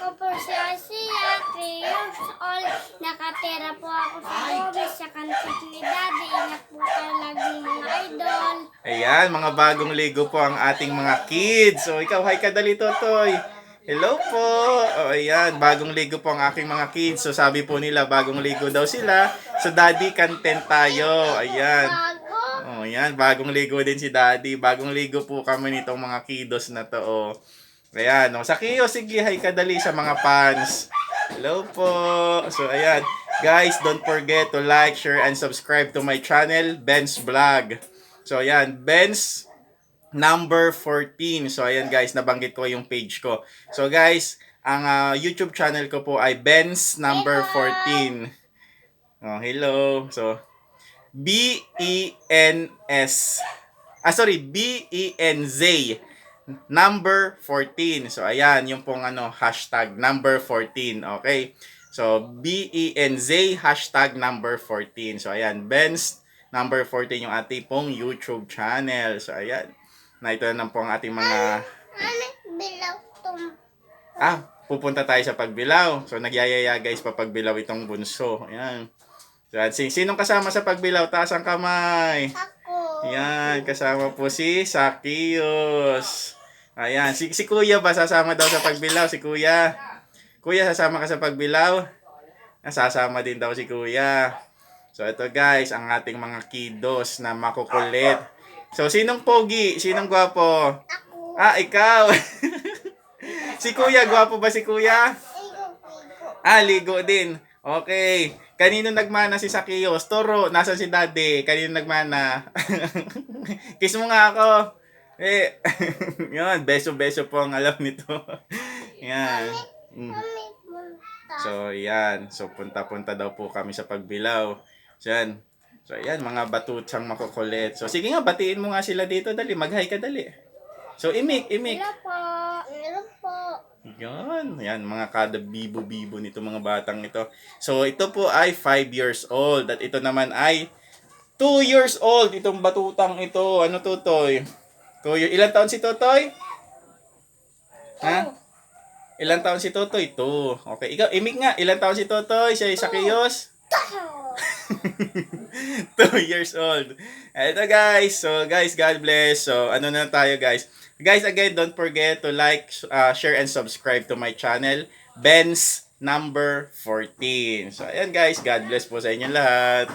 Ako po si Asia, 3 years old. Nakatira po ako sa Kobe, sa kansit ni Daddy. Ingat po kayo lagi mga idol. Ayan, mga bagong ligo po ang ating mga kids. So, ikaw, hi ka dali, Totoy. Hello po. O, ayan, bagong ligo po ang aking mga kids. So, sabi po nila, bagong ligo daw sila. So, daddy, content tayo. Ayan. Bago. Oh, yan. Bagong ligo din si Daddy. Bagong ligo po kami nitong mga kiddos na to. Oh. Ayan. Oh. Sa Kiyo, sige, hi kadali sa mga fans. Hello po. So, ayan. Guys, don't forget to like, share, and subscribe to my channel, Ben's Vlog. So, ayan. Ben's number 14. So, ayan guys, nabanggit ko yung page ko. So, guys, ang ah, YouTube channel ko po ay Ben's number 14. Oh, hello. So, B-E-N-S. Ah, sorry, B-E-N-Z. Number 14. So, ayan, yung pong ano, hashtag number 14. Okay? So, B-E-N-Z, hashtag number 14. So, ayan, Ben's number 14 yung ating pong YouTube channel. So, ayan. Na ito na po ang ating mga... Bilaw. Ah, pupunta tayo sa pagbilaw. So, nagyayaya guys pa pagbilaw itong bunso. Ayan. So, sinong kasama sa pagbilaw? Taas ang kamay. Ako. Yan, kasama po si Sakios. Ayan, si, si Kuya ba sasama daw sa pagbilaw? Si Kuya. Kuya, sasama ka sa pagbilaw? Ah, Sasama din daw si Kuya. So, ito guys, ang ating mga kiddos na makukulit. So, sinong pogi? Sinong gwapo? Ako. Ah, ikaw. si Kuya, gwapo ba si Kuya? Ah, ligo din. Okay. Kanino nagmana si Sakios? Toro, nasa si Daddy? Kanino nagmana? Kiss mo nga ako. Eh, yun, beso-beso po ang alam nito. yan. Mm. So, yan. So, punta-punta daw po kami sa pagbilaw. So, yan. So, yan, mga batutsang makukulit. So, sige nga, batiin mo nga sila dito. Dali, mag-hi ka dali. So, imik, imik. Hello po. Yan, yan mga kada bibo-bibo nito mga batang ito. So ito po ay 5 years old at ito naman ay 2 years old itong batutang ito. Ano to, Toy? Kuya, ilang taon si Totoy? Ha? Ilang taon si Totoy? 2. Okay, ikaw, imik nga. Ilang taon si Totoy? Siya ay Sakiyos? 2 years old. Ito guys. So guys, God bless. So ano na tayo guys. Guys, again, don't forget to like, uh, share, and subscribe to my channel, Ben's number 14. So ayan guys, God bless po sa inyo lahat.